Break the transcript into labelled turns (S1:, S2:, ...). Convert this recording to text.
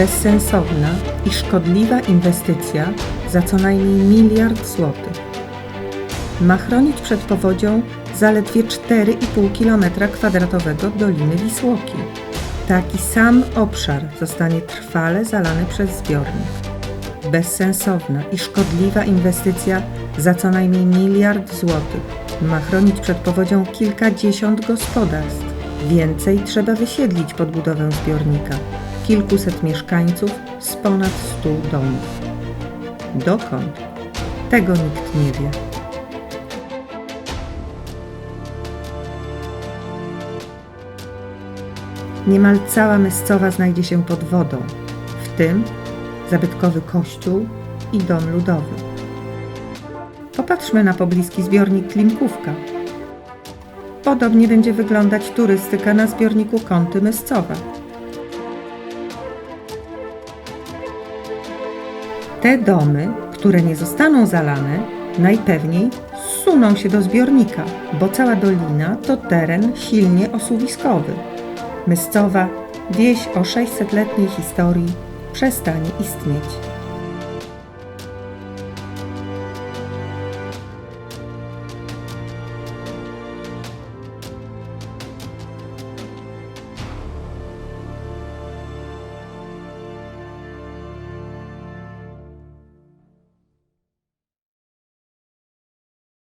S1: bezsensowna i szkodliwa inwestycja za co najmniej miliard złotych. Ma chronić przed powodzią zaledwie 4,5 km2 Doliny Wisłoki. Taki sam obszar zostanie trwale zalany przez zbiornik. Bezsensowna i szkodliwa inwestycja za co najmniej miliard złotych ma chronić przed powodzią kilkadziesiąt gospodarstw. Więcej trzeba wysiedlić pod budowę zbiornika. Kilkuset mieszkańców z ponad stu domów. Dokąd? Tego nikt nie wie. Niemal cała Myscowa znajdzie się pod wodą, w tym zabytkowy kościół i dom ludowy. Popatrzmy na pobliski zbiornik Klimkówka. Podobnie będzie wyglądać turystyka na zbiorniku Kąty Myscowa. Te domy, które nie zostaną zalane, najpewniej zsuną się do zbiornika, bo cała dolina to teren silnie osuwiskowy. Myscowa, wieś o 600-letniej historii, przestanie istnieć.